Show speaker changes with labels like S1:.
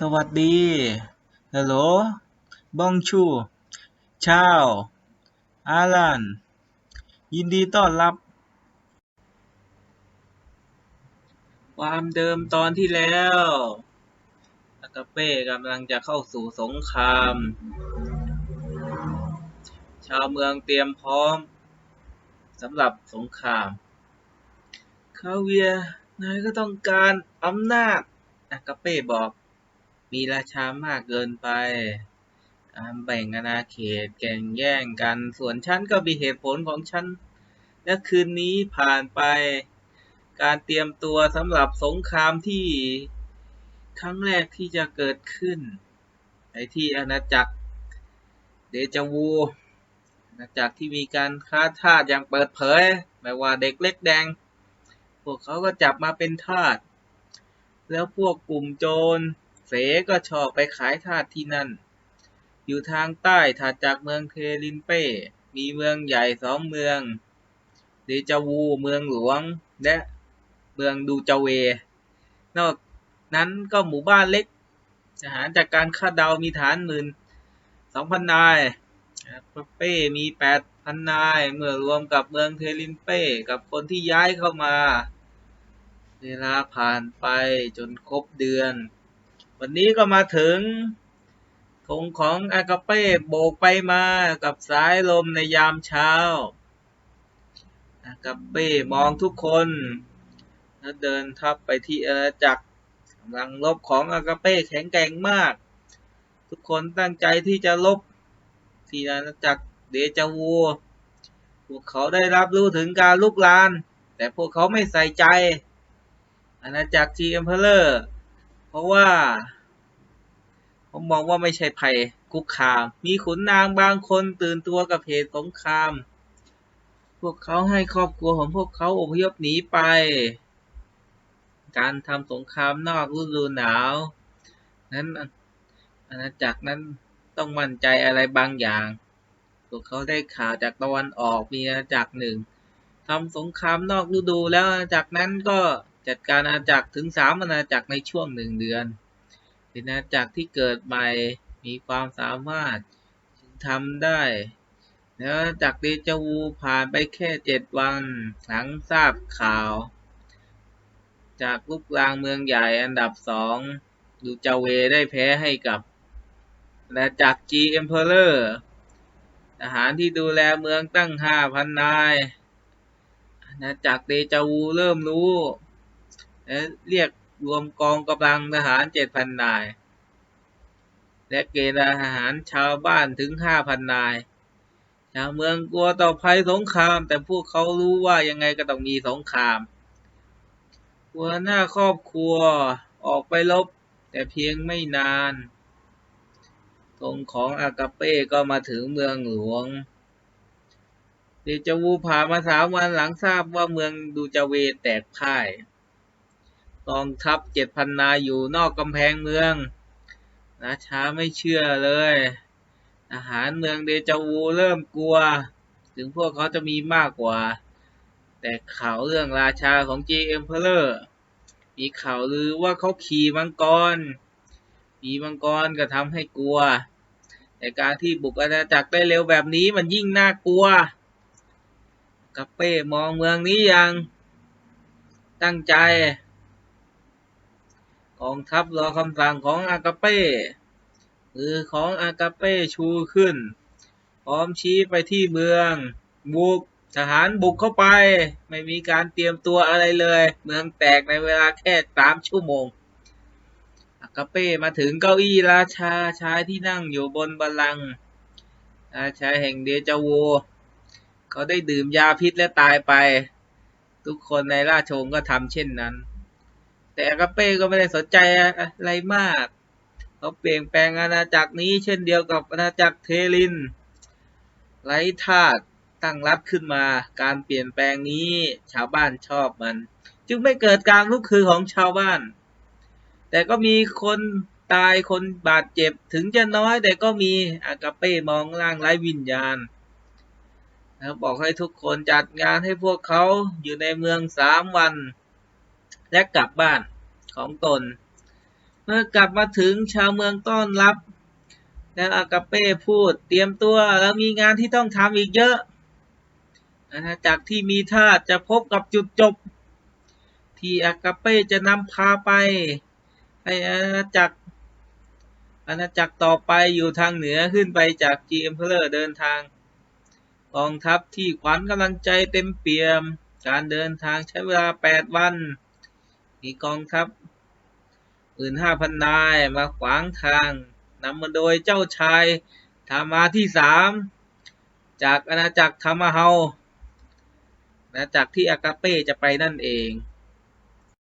S1: สวัสดีฮัลโหลบองชูชาวอาลันยินดีต้อนรับ ความเดิมตอนที่แล้วอากาเป้กำลังจะเข้าสู่สงคราม ชาวเมืองเตรียมพร้อมสำหรับสงครามคาเวียนายก็ต้องการอำนาจอากาเป้บอก มีราชามากเกินไปการแบ่งอาณาเขตแข่งแย่งกัน ส่วนฉันก็มีเหตุผลของฉัน และคืนนี้ผ่านไป การเตรียมตัวสำหรับสงครามที่ครั้งแรกที่จะเกิดขึ้น ในที่อาณาจักรเดจาวูอาณาจักรที่มีการค้าทาสอย่างเปิดเผยไม่ว่าเด็กเล็กแดง พวกเขาก็จับมาเป็นทาส แล้วพวกกลุ่มโจร เสก็ชอบไปขายทาสที่นั่น อยู่ทางใต้ถัดจากเมืองเทลินเป้ มีเมืองใหญ่สองเมืองเดจาวูเมืองหลวง และเมืองดูจาเว นอกนั้นก็หมู่บ้านเล็กทหารจากการคาดเดามีฐานหมื่นสองพันนายเป้มีแปดพันนาย เมื่อรวมกับเมืองเทลินเป้กับคนที่ย้ายเข้ามา เวลาผ่านไปจนครบเดือน วันนี้ก็มาถึงธงของอากาเป้โบกไปมากับสายลมในยามเช้า อากาเป้มองทุกคนแล้วเดินทับไปที่อาณาจักรกำลังลบของอากาเป้แข็งแกร่งมาก ทุกคนตั้งใจที่จะลบที่อาณาจักรเดจาวูพวกเขาได้รับรู้ถึงการลุกลาน แต่พวกเขาไม่ใส่ใจ อาณาจักรจีเอ็มเพลเลอร์ ราะว่า ผมมองว่าไม่ใช่ภัยคุกคาม มีขุนนางบางคนตื่นตัวกับเหตุสงคราม พวกเขาให้ครอบครัวของพวกเขาอพยพหนีไป การทำสงครามนอกฤดูหนาว นั้นอาณาจักรนั้นต้องมั่นใจอะไรบางอย่าง พวกเขาได้ข่าวจากตะวันออกมีอาณาจักรหนึ่งทำสงครามนอกฤดูแล้วอาณาจักรนั้นก็ จัดการอาณาจักรถึงสามอาณาจักรในช่วงหนึ่งเดือนเป็นอาณาจักรที่เกิดใหม่มีความสามารถจึงทำได้ แล้วจากเดจวูผ่านไปแค่เจ็ดวันหลังทราบข่าว จากลูกลางเมืองใหญ่อันดับสองดูจาเวได้แพ้ให้กับอาณาจักรจีเอ็มเพลเลอร์ทหารที่ดูแลเมืองตั้งห้าพันนายอาณาจักรเดจาวูเริ่มรู้ และเรียกรวมกองกำลังทหารเจ็ดพันนาย และเกณฑ์ทหารชาวบ้านถึงห้าพันนาย ชาวเมืองกลัวต่อภัยสงคราม แต่พวกเขารู้ว่ายังไงก็ต้องมีสงครามหัวหน้าครอบครัวออกไปลบ แต่เพียงไม่นานธงของอากาเป้ก็มาถึงเมืองหลวง เดจาวูผ่านมาสามวันหลังทราบว่าเมืองดูจาเวแตกพ่าย กองทัพเจ็ดพันนายอยู่นอกกำแพงเมืองราชาไม่เชื่อเลยอาหารเมืองเดจาวูเริ่มกลัว ถึงพวกเขาจะมีมากกว่า แต่ข่าวเรื่องราชาของ G Emperor มีข่าวลือว่าเขาขี่มังกร มีมังกรก็ทำให้กลัว แต่การที่บุกอาณาจักรได้เร็วแบบนี้มันยิ่งน่ากลัวกัปเป้มองเมืองนี้ย่างตั้งใจ องทัพรอคำสั่งของอากาเป้มือของอากาเป้ชูขึ้น พร้อมชี้ไปที่เมือง บุกทหารบุกเข้าไป ไม่มีการเตรียมตัวอะไรเลย เมืองแตกในเวลาแค่สามชั่วโมงอากาเป้มาถึงเก้าอี้ราชาชายที่นั่งอยู่บนบัลลังก์ราชาแห่งเดจาโวเขาได้ดื่มยาพิษและตายไป ทุกคนในราชวงศ์ก็ทำเช่นนั้น แต่อากาเป้ก็ไม่ได้สนใจอะไรมาก เขาเปลี่ยนแปลงอาณาจักรนี้เช่นเดียวกับอาณาจักรเทลิน ไร้ทาสตั้งรับขึ้นมา การเปลี่ยนแปลงนี้ชาวบ้านชอบมัน จึงไม่เกิดการลุกคือของชาวบ้าน แต่ก็มีคนตายคนบาดเจ็บถึงจะน้อย แต่ก็มีอากาเป้มองร่างไร้วิญญาณแล้วบอกให้ทุกคนจัดงานให้พวกเขาอยู่ในเมืองสามวัน และกลับบ้านของตน เมื่อกลับมาถึงชาวเมืองต้อนรับ แล้วอากาเป้พูดเตรียมตัวแล้วมีงานที่ต้องทำอีกเยอะอาณาจักรที่มีท่าจะพบกับจุดจบ ที่อากาเป้จะนำพาไปให้อาณาจักรอาณาจักรต่อไปอยู่ทางเหนือขึ้นไปจากจีเอ็มเพลอเดินทางกองทัพที่ขวัญกำลังใจเต็มเปี่ยม การเดินทางใช้เวลา 8 วัน มีกองทัพอื่นห้าพันนายมาขวางทางนำมาโดยเจ้าชายธามาที่สามจากอาณาจักรธามาเฮาอาณาจักรที่อากาเป้จะไปนั่นเอง